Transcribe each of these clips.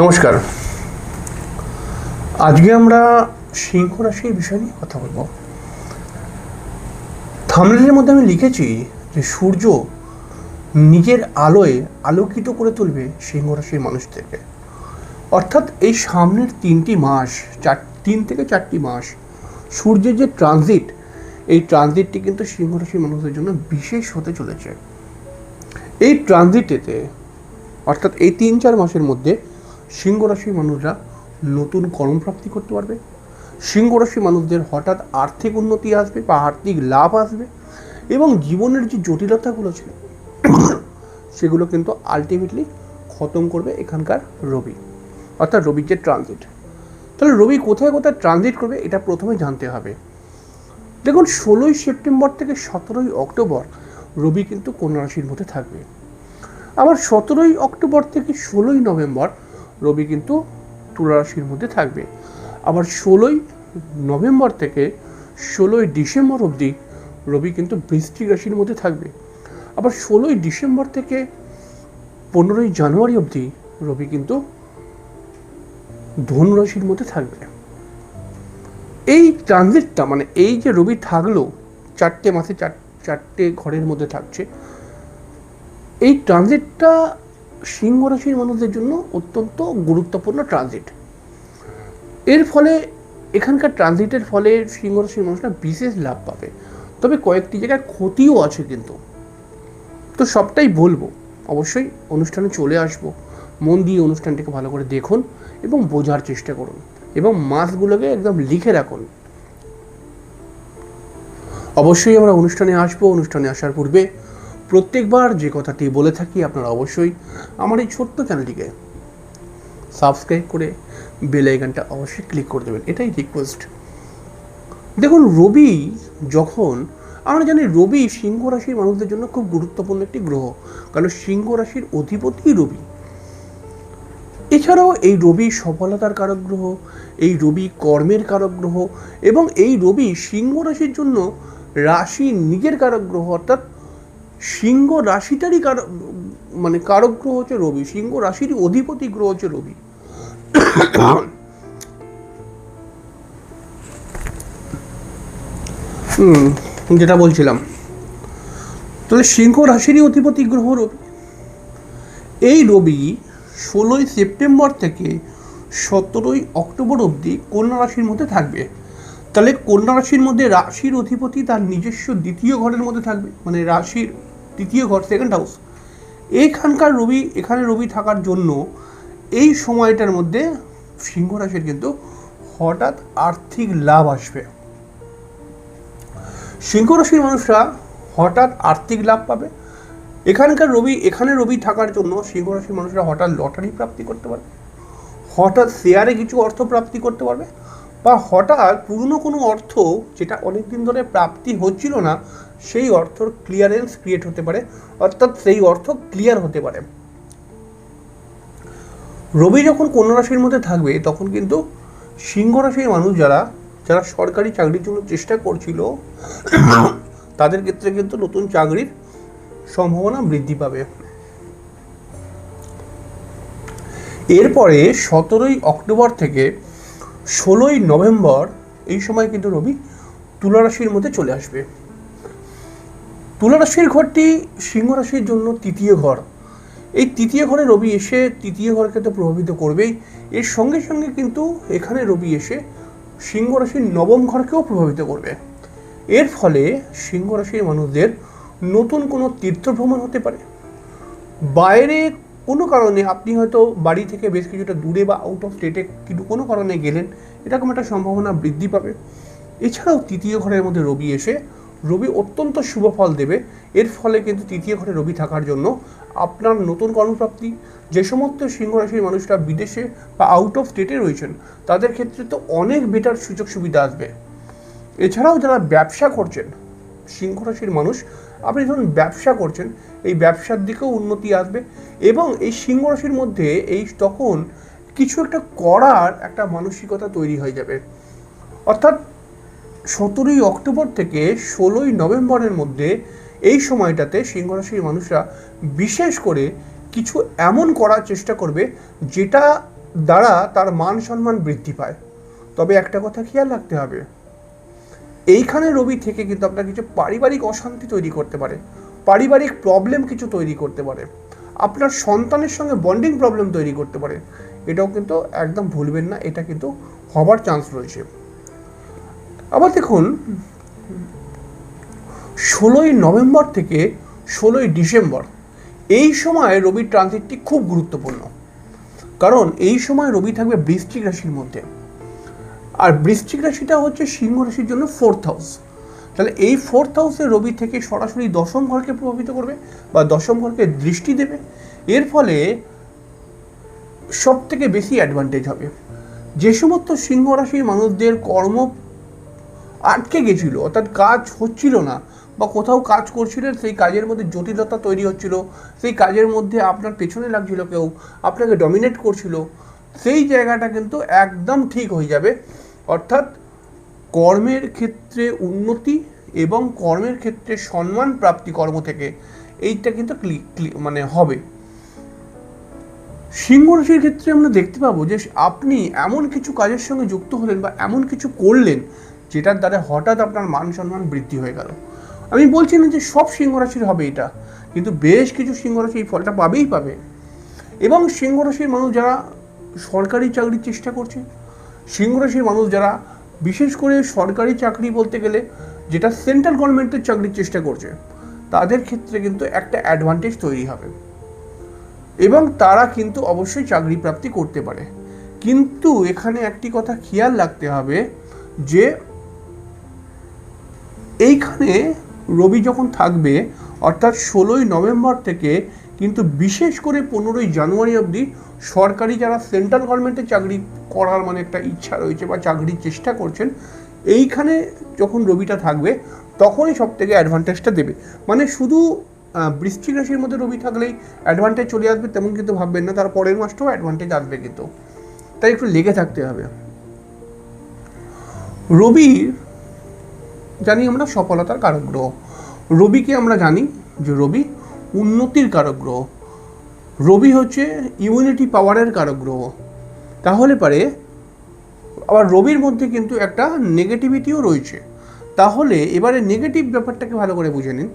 নমস্কার। আজকে আমরা সিংহ রাশির বিষয় নিয়ে কথা বলব। থামলের মধ্যে আমি লিখেছি যে সূর্য নিজের আলোয় আলোকিত করে তুলবে সিংহ রাশির মানুষদেরকে। অর্থাৎ এই সামনের তিনটি মাস, চার, তিন থেকে চারটি মাস সূর্যের যে ট্রানজিট এই ট্রানজিটটি কিন্তু সিংহ রাশির মানুষদের জন্য বিশেষ হতে চলেছে। এই ট্রানজিটেতে অর্থাৎ এই তিন, চার মাসের মধ্যে সিংহ রাশির মানুষরা নতুন কর্মপ্রাপ্তি করতে পারবে। সিংহ রাশির মানুষদের হঠাৎ আর্থিক উন্নতি আসবে বা আর্থিক লাভ আসবে এবং জীবনের যে জটিলতাগুলো ছিল, সেগুলো কিন্তু আলটিমেটলি খতম করবে এখানকার রবি, অর্থাৎ রবির যে ট্রানজিট তাহলে রবি কোথায় কোথায় ট্রানজিট করবে এটা প্রথমে জানতে হবে। দেখুন, ষোলোই সেপ্টেম্বর থেকে সতেরোই অক্টোবর রবি কিন্তু কন্যা রাশির মধ্যে থাকবে। আবার সতেরোই অক্টোবর থেকে ষোলোই নভেম্বর রবি কিন্তু তুলা রাশির মধ্যে থাকবে। আবার ষোলোই নভেম্বর থেকে ষোলোই ডিসেম্বর অবধি রবি কিন্তু বৃষ্টিক রাশির মধ্যে থাকবে। আবার ষোলোই ডিসেম্বর থেকে পনেরোই জানুয়ারি অবধি রবি কিন্তু ধনু রাশির মধ্যে থাকবে। এই ট্রানজিটটা মানে এই যে রবি থাকল, চারটে মাসে চার, চারটে ঘরের মধ্যে থাকছে, এই ট্রানজিটটা সিংহ রাশির মানুষদের জন্য অত্যন্ত গুরুত্বপূর্ণ ট্রানজিট এর ফলে এখানকার ট্রানজিটের ফলে সিংহ রাশির মানুষরা বিশেষ লাভ পাবে। তবে কয়েকটি জায়গায় ক্ষতিও আছে কিন্তু। তো সবটাই বলব। অবশ্যই অনুষ্ঠানে চলে আসব। মন দিয়ে অনুষ্ঠানটিকে ভালো করে দেখুন এবং বোঝার চেষ্টা করুন এবং মাসগুলোকে একদম লিখে রাখুন। অবশ্যই আমরা অনুষ্ঠানে আসব। অনুষ্ঠানে আসার পূর্বে প্রত্যেকবার যে কথাটি বলে থাকি আপনারা অবশ্যই আমার এই ছোট্ট চ্যানেলটিকে সাবস্ক্রাইব করে বেল আইকনটা অবশ্যই ক্লিক করে দেবেন। এটাই রিকোয়েস্ট দেখুন, রবি যখন, আমরা জানি রবি সিংহ রাশির মানুষদের জন্য খুব গুরুত্বপূর্ণ একটি গ্রহ, কারণ সিংহ রাশির অধিপতি রবি। এছাড়াও এই রবি সফলতার কারক গ্রহ, এই রবি কর্মের কারক গ্রহ এবং এই রবি সিংহ রাশির জন্য রাশি নিজের কারক গ্রহ, অর্থাৎ সিংহ রাশিটারই কারক মানে কারক গ্রহ হচ্ছে রবি, সিংহ রাশিরই অধিপতি গ্রহ হচ্ছে রবি। যেটা বলছিলাম। তাহলে সিংহ রাশিরই অধিপতি গ্রহ রবি। এই রবি ষোলোই সেপ্টেম্বর থেকে সতেরোই অক্টোবর অবধি কন্যা রাশির মধ্যে থাকবে। তাহলে কন্যা রাশির মধ্যে রাশির অধিপতি তার নিজস্ব দ্বিতীয় ঘরের মধ্যে থাকবে মানে রাশির দ্বিতীয় ঘর সেকেন্ড হাউস এইখানকার রবি, এখানে রবি থাকার জন্য এই সময়টার মধ্যে সিংহ রাশির কিন্তু হঠাৎ আর্থিক লাভ আসবে। সিংহ রাশির মানুষরা হঠাৎ আর্থিক লাভ পাবে। এখানকার রবি, এখানে রবি থাকার জন্য সিংহ রাশির মানুষরা হঠাৎ লটারি প্রাপ্তি করতে পারবে। হঠাৎ শেয়ারে কিছু অর্থ প্রাপ্তি করতে পারবে। বা হঠাৎ পুরনো কোনো অর্থ, যেটা অনেক দিন ধরে প্রাপ্তি হচ্ছিল না সেই অর্থর ক্লিয়ারেন্স ক্রিয়েট হতে পারে, অর্থাৎ সেই অর্থ ক্লিয়ার হতে পারে। রবি যখন কন্যা রাশির মধ্যে থাকবে, তখন কিন্তু সিংহ রাশির মানুষ যারা যারা সরকারি চাকরির জন্য চেষ্টা করছিল, তাদের ক্ষেত্রে কিন্তু নতুন চাকরির সম্ভাবনা বৃদ্ধি পাবে। এরপরে সতেরোই অক্টোবর থেকে ষোলোই নভেম্বর এই সময় কিন্তু রবি তুলা রাশির মধ্যে চলে আসবে। তুলা রাশির ঘরটি সিংহ রাশির জন্য তৃতীয় ঘর। এই তৃতীয় ঘরে রবি এসে তৃতীয় ঘরকে তো প্রভাবিত করবেই। এর সঙ্গে সঙ্গে কিন্তু এখানে রবি এসে সিংহ রাশির নবম ঘরকেও প্রভাবিত করবে। এর ফলে সিংহ রাশির মানুষদের নতুন কোনো তীর্থ ভ্রমণ হতে পারে। বাইরে কোনো কারণে আপনি হয়তো বাড়ি থেকে বেশ কিছুটা দূরে বা আউট অফ স্টেটে কিন্তু কোনো কারণে গেলেন, এরকম একটা সম্ভাবনা বৃদ্ধি পাবে। এছাড়াও তৃতীয় ঘরের মধ্যে রবি এসে রবি অত্যন্ত শুভ ফল দেবে। এর ফলে কিন্তু তৃতীয় ঘরে রবি থাকার জন্য আপনার নতুন কর্মপ্রাপ্তি, যে সমস্ত সিংহ রাশির মানুষরা বিদেশে বা আউট অফ স্টেটে রয়েছেন, তাদের ক্ষেত্রে তো অনেক বেটার সুযোগ সুবিধা আসবে। এছাড়াও যারা ব্যবসা করছেন সিংহ রাশির মানুষ, আপনি ধরুন ব্যবসা করছেন, এই ব্যবসার দিকেও উন্নতি আসবে এবং এই সিংহ রাশির মধ্যে এই তখন কিছু একটা করার একটা মানসিকতা তৈরি হয়ে যাবে। অর্থাৎ সতেরোই অক্টোবর থেকে ষোলোই নভেম্বরের মধ্যে এই সময়টাতে সিংহ রাশির মানুষরা বিশেষ করে কিছু এমন করার চেষ্টা করবে যেটা দ্বারা তার মান সম্মান বৃদ্ধি পায়। তবে একটা কথা খেয়াল রাখতে হবে, এইখানে রবি থেকে কিন্তু আপনার কিছু পারিবারিক অশান্তি তৈরি করতে পারে, পারিবারিক প্রবলেম কিছু তৈরি করতে পারে, আপনার সন্তানের সঙ্গে বন্ডিং প্রবলেম তৈরি করতে পারে। এটাও কিন্তু একদম ভুলবেন না, এটা কিন্তু হবার চান্স রয়েছে। আবার দেখুন, ষোলোই নভেম্বর থেকে ষোলোই ডিসেম্বর, এই সময় রবির ট্রানজিটটি খুব গুরুত্বপূর্ণ। কারণ এই সময় রবি থাকবে বৃষ্টিক রাশির মধ্যে। আর বৃষ্টিক রাশিটা হচ্ছে সিংহ রাশির জন্য ফোর্থ হাউস তাহলে এই ফোর্থ হাউসে রবি থেকে সরাসরি দশম ঘরকে প্রভাবিত করবে বা দশম ঘরকে দৃষ্টি দেবে। এর ফলে সব থেকে বেশি অ্যাডভান্টেজ হবে। যে সমস্ত সিংহ রাশির মানুষদের কর্ম আটকে গেছিল, অর্থাৎ কাজ হচ্ছিল না বা কোথাও কাজ করছিলেন, সেই কাজের মধ্যে জটিলতা তৈরি হচ্ছিল, সেই কাজের মধ্যে আপনার পেছনে লাগছিল কেউ, আপনাকে ডমিনেট করছিল, সেই জায়গাটা কিন্তু একদম ঠিক হয়ে যাবে। অর্থাৎ কর্মের ক্ষেত্রে উন্নতি এবং কর্মের ক্ষেত্রে সম্মান প্রাপ্তি কর্ম থেকে এইটা কিন্তু মানে হবে। সিংহ রাশির ক্ষেত্রে আমরা দেখতে পাবো যে আপনি এমন কিছু কাজের সঙ্গে যুক্ত হলেন বা এমন কিছু করলেন যেটার দ্বারা হঠাৎ আপনার মান সম্মান বৃদ্ধি হয়ে গেল। আমি বলছি না যে সব সিংহ রাশির হবে এটা, কিন্তু বেশ কিছু সিংহ রাশি এই ফলটা পাবেই পাবে। এবং সিংহ রাশির মানুষ যারা সরকারি চাকরির চেষ্টা করছে সিংহ রাশির মানুষ যারা বিশেষ করে সরকারি চাকরি বলতে গেলে যেটা সেন্ট্রাল গভর্নমেন্টের চাকরির চেষ্টা করছে, তাদের ক্ষেত্রে কিন্তু একটা অ্যাডভান্টেজ তৈরি হবে। এবং তারা কিন্তু অবশ্যই চাকরি প্রাপ্তি করতে পারে। কিন্তু এখানে একটি কথা খেয়াল রাখতে হবে যে এইখানে রবি যখন থাকবে, অর্থাৎ ষোলোই নভেম্বর থেকে কিন্তু বিশেষ করে পনেরোই জানুয়ারি অবধি সরকারি যারা সেন্ট্রাল গভর্নমেন্টে চাকরি করার মানে একটা ইচ্ছা রয়েছে বা চাকরির চেষ্টা করছেন, এইখানে যখন রবিটা থাকবে, তখনই সব থেকে অ্যাডভান্টেজটা দেবে। মানে শুধু বৃশ্চিক রাশির মধ্যে রবি থাকলেই অ্যাডভান্টেজ চলে আসবে তেমন কিন্তু ভাববেন না, তার পরের মাসটাও অ্যাডভান্টেজ আসবে কিন্তু। তাই একটু লেগে থাকতে হবে। রবির জানি আমরা সফলতার কারক গ্রহ। রবিকে আমরা জানি যে রবি উন্নতির কারক গ্রহ। রবি হচ্ছে ইমিউনিটি পাওয়ারের কারক গ্রহ। তাহলে পারে, আবার রবির মধ্যে কিন্তু একটা নেগেটিভিটিও রয়েছে। তাহলে এবারে নেগেটিভ ব্যাপারটাকে ভালো করে বুঝে নিন।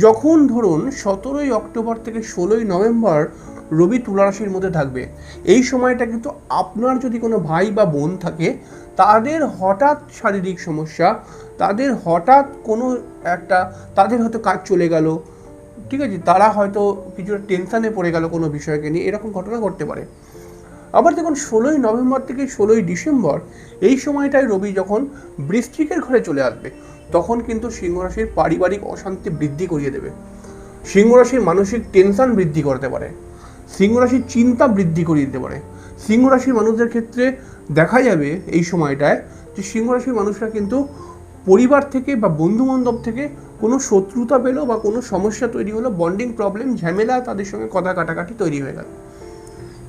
যখন ধরুন সতেরোই অক্টোবর থেকে ষোলোই নভেম্বর রবি তুলা রাশির মধ্যে থাকবে, এই সময়টা কিন্তু আপনার যদি কোনো ভাই বা বোন থাকে তাদের হঠাৎ শারীরিক সমস্যা, তাদের হঠাৎ কোনো একটা, তাদের হয়তো কাজ চলে গেল, ঠিক আছে? তারা হয়তো কিছুটা টেনশানে পড়ে গেল কোনো বিষয়কে নিয়ে, এরকম ঘটনা ঘটতে পারে। আবার দেখুন, ষোলোই নভেম্বর থেকে ষোলোই ডিসেম্বর, এই সময়টায় রবি যখন বৃশ্চিকের ঘরে চলে আসবে, তখন কিন্তু সিংহরাশির পারিবারিক অশান্তি বৃদ্ধি করিয়ে দেবে। সিংহ রাশির মানসিক টেনশন বৃদ্ধি করতে পারে। সিংহ রাশির চিন্তা বৃদ্ধি করিয়ে দিতে পারে। সিংহরাশির মানুষদের ক্ষেত্রে দেখা যাবে এই সময়টায় যে সিংহ রাশির মানুষরা কিন্তু পরিবার থেকে বা বন্ধু বান্ধব থেকে কোনো শত্রুতা পেল বা কোনো সমস্যা তৈরি হলো বন্ডিং প্রবলেম ঝামেলা, তাদের সঙ্গে কথা কাটাকাটি তৈরি হয়ে গেল।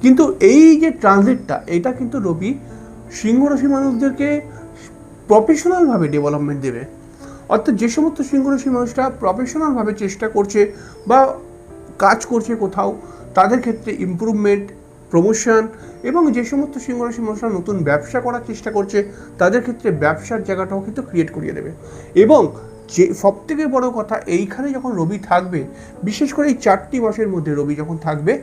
কিন্তু এই যে ট্রানজিটটা এটা কিন্তু রবি সিংহ রাশি মানুষদেরকে প্রফেশনালভাবে ডেভেলপমেন্ট দেবে। অর্থাৎ যে সমস্ত সিংহ রাশি মানুষরা প্রফেশনালভাবে চেষ্টা করছে বা কাজ করছে কোথাও, তাদের ক্ষেত্রে ইমপ্রুভমেন্ট প্রমোশন এবং যে সমস্ত সিংহ রাশি মানুষরা নতুন ব্যবসা করার চেষ্টা করছে, তাদের ক্ষেত্রে ব্যবসার জায়গাটাও কিন্তু ক্রিয়েট করিয়ে দেবে। এবং যে সব থেকে বড় কথা, এইখানে যখন রবি থাকবে, বিশেষ করে এই চারটি মাসের মধ্যে রবি যখন থাকবে,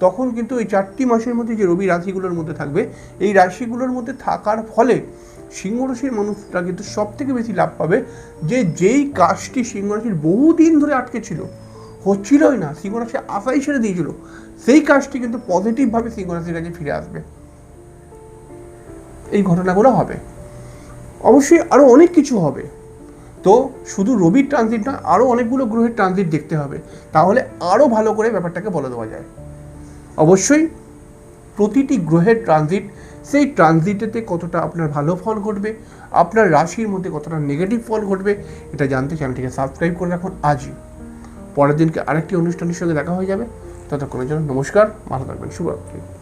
তখন কিন্তু এই চারটি মাসের মধ্যে যে রবি রাশিগুলোর মধ্যে থাকবে, এই রাশিগুলোর মধ্যে থাকার ফলে সিংহ রাশির মানুষরা কিন্তু সব থেকে বেশি লাভ পাবে যে যেই কাজটি সিংহ রাশির বহুদিন ধরে আটকে ছিল। হচ্ছিলই না সিংহ রাশি আশাই ছেড়ে দিয়েছিল। সেই কাজটি কিন্তু পজিটিভভাবে সিংহ রাশির কাছে ফিরে আসবে। এই ঘটনাগুলো হবে। অবশ্যই আরও অনেক কিছু হবে। তো শুধু রবির ট্রানজিট না আরও অনেকগুলো গ্রহের ট্রানজিট দেখতে হবে। তাহলে আরও ভালো করে ব্যাপারটাকে বলে দেওয়া যায়। অবশ্যই প্রতিটি গ্রহের ট্রানজিট সেই ট্রানজিটেতে কতটা আপনার ভালো ফল ঘটবে, আপনার রাশির মধ্যে কতটা নেগেটিভ ফল ঘটবে, এটা জানতে চ্যানেলটিকে সাবস্ক্রাইব করে রাখুন। আজই। পরের দিনকে আরেকটি অনুষ্ঠানের সঙ্গে দেখা হয়ে যাবে। ততক্ষণের জন্য নমস্কার ভালো থাকবেন শুভরাত্রি।